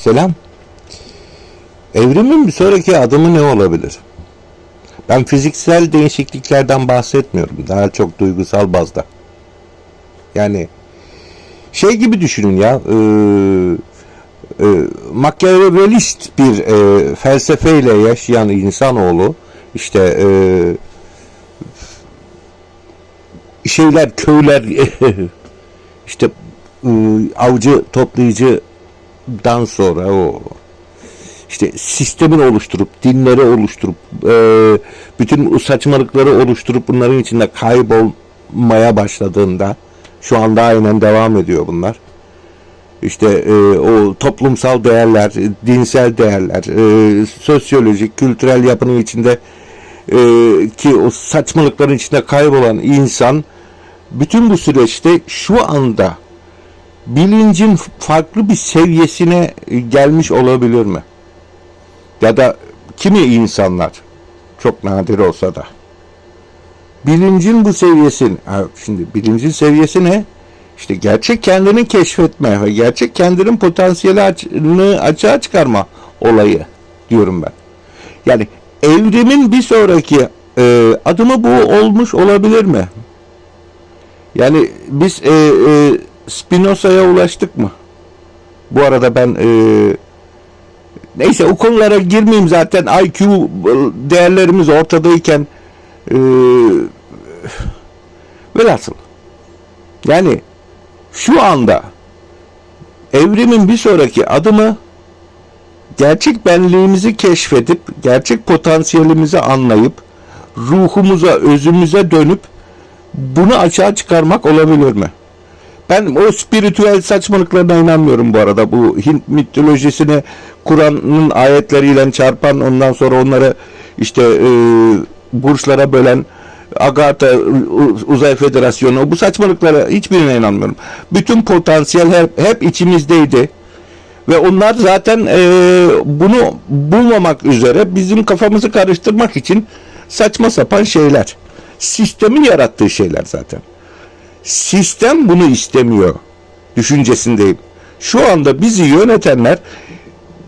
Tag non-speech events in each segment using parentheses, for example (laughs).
Selam. Evrimin bir sonraki adımı ne olabilir? Ben fiziksel değişikliklerden bahsetmiyorum. Daha çok duygusal bazda. Yani şey gibi düşünün ya. E, e, makyavelist bir e, felsefeyle yaşayan insanoğlu işte e, şeyler köyler (laughs) işte e, avcı toplayıcıdan sonra o işte sistemin oluşturup dinleri oluşturup e, bütün saçmalıkları oluşturup bunların içinde kaybolmaya başladığında şu anda aynen devam ediyor bunlar. İşte e, o toplumsal değerler, dinsel değerler, e, sosyolojik, kültürel yapının içinde e, ki o saçmalıkların içinde kaybolan insan bütün bu süreçte şu anda bilincin farklı bir seviyesine gelmiş olabilir mi? Ya da kimi insanlar çok nadir olsa da bilincin bu seviyesini ha, şimdi bilincin seviyesi ne? İşte gerçek kendini keşfetme ve gerçek kendinin potansiyelini açığa çıkarma olayı diyorum ben. Yani evrimin bir sonraki e, adımı bu olmuş olabilir mi? Yani biz e, e, Spinoza'ya ulaştık mı? Bu arada ben e, neyse o konulara girmeyeyim zaten IQ değerlerimiz ortadayken e, velhasıl yani şu anda evrimin bir sonraki adımı gerçek benliğimizi keşfedip gerçek potansiyelimizi anlayıp ruhumuza, özümüze dönüp bunu açığa çıkarmak olabilir mi? Ben o spiritüel saçmalıklarına inanmıyorum bu arada. Bu Hint mitolojisini Kur'an'ın ayetleriyle çarpan ondan sonra onları işte e, burçlara bölen Agartha Uzay Federasyonu bu saçmalıklara hiçbirine inanmıyorum. Bütün potansiyel hep, hep içimizdeydi. Ve onlar zaten e, bunu bulmamak üzere bizim kafamızı karıştırmak için saçma sapan şeyler. Sistemin yarattığı şeyler zaten. Sistem bunu istemiyor düşüncesindeyim. Şu anda bizi yönetenler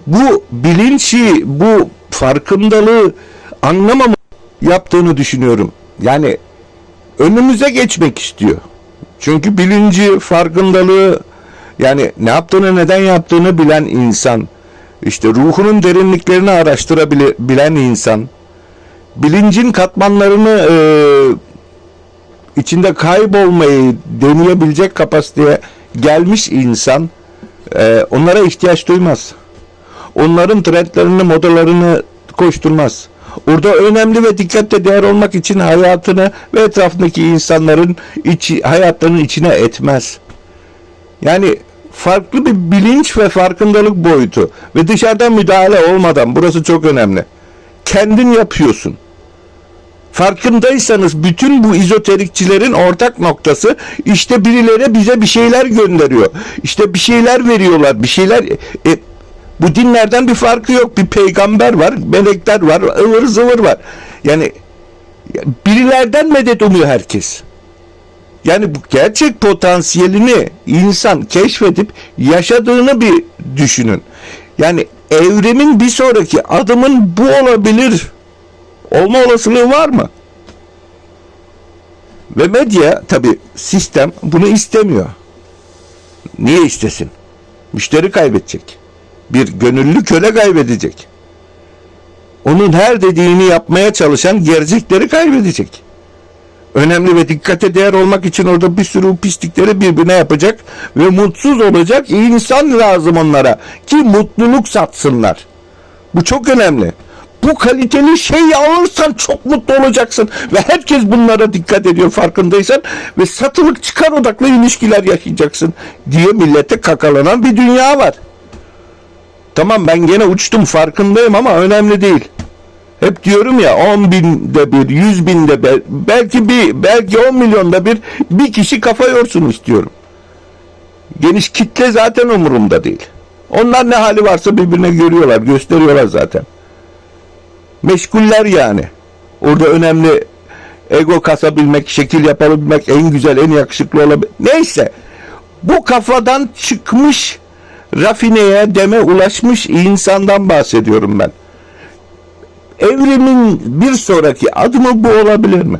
bu bilinci, bu farkındalığı anlamamı yaptığını düşünüyorum. Yani önümüze geçmek istiyor. Çünkü bilinci, farkındalığı yani ne yaptığını, neden yaptığını bilen insan, işte ruhunun derinliklerini araştırabilen insan, bilincin katmanlarını e, içinde kaybolmayı deneyebilecek kapasiteye gelmiş insan e, onlara ihtiyaç duymaz. Onların trendlerini, modalarını koşturmaz. Orada önemli ve dikkatle değer olmak için hayatını ve etrafındaki insanların içi, hayatlarının içine etmez. Yani farklı bir bilinç ve farkındalık boyutu ve dışarıdan müdahale olmadan burası çok önemli. Kendin yapıyorsun. Farkındaysanız bütün bu izoterikçilerin ortak noktası işte birileri bize bir şeyler gönderiyor. İşte bir şeyler veriyorlar. Bir şeyler e, bu dinlerden bir farkı yok. Bir peygamber var, melekler var, ıvır zıvır var. Yani birilerden medet umuyor herkes. Yani bu gerçek potansiyelini insan keşfedip yaşadığını bir düşünün. Yani evrimin bir sonraki adımın bu olabilir. Olma olasılığı var mı? Ve medya tabi sistem bunu istemiyor. Niye istesin? Müşteri kaybedecek. Bir gönüllü köle kaybedecek. Onun her dediğini yapmaya çalışan gerçekleri kaybedecek. Önemli ve dikkate değer olmak için orada bir sürü pislikleri birbirine yapacak ve mutsuz olacak insan lazım onlara ki mutluluk satsınlar. Bu çok önemli bu kaliteli şeyi alırsan çok mutlu olacaksın ve herkes bunlara dikkat ediyor farkındaysan ve satılık çıkar odaklı ilişkiler yaşayacaksın diye millete kakalanan bir dünya var. Tamam ben gene uçtum farkındayım ama önemli değil. Hep diyorum ya 10 binde bir, 100 binde bir, belki bir, belki 10 milyonda bir bir kişi kafa yorsun istiyorum. Geniş kitle zaten umurumda değil. Onlar ne hali varsa birbirine görüyorlar, gösteriyorlar zaten meşguller yani. Orada önemli ego kasabilmek, şekil yapabilmek, en güzel, en yakışıklı olabilmek. Neyse. Bu kafadan çıkmış rafineye deme ulaşmış insandan bahsediyorum ben. Evrimin bir sonraki adımı bu olabilir mi?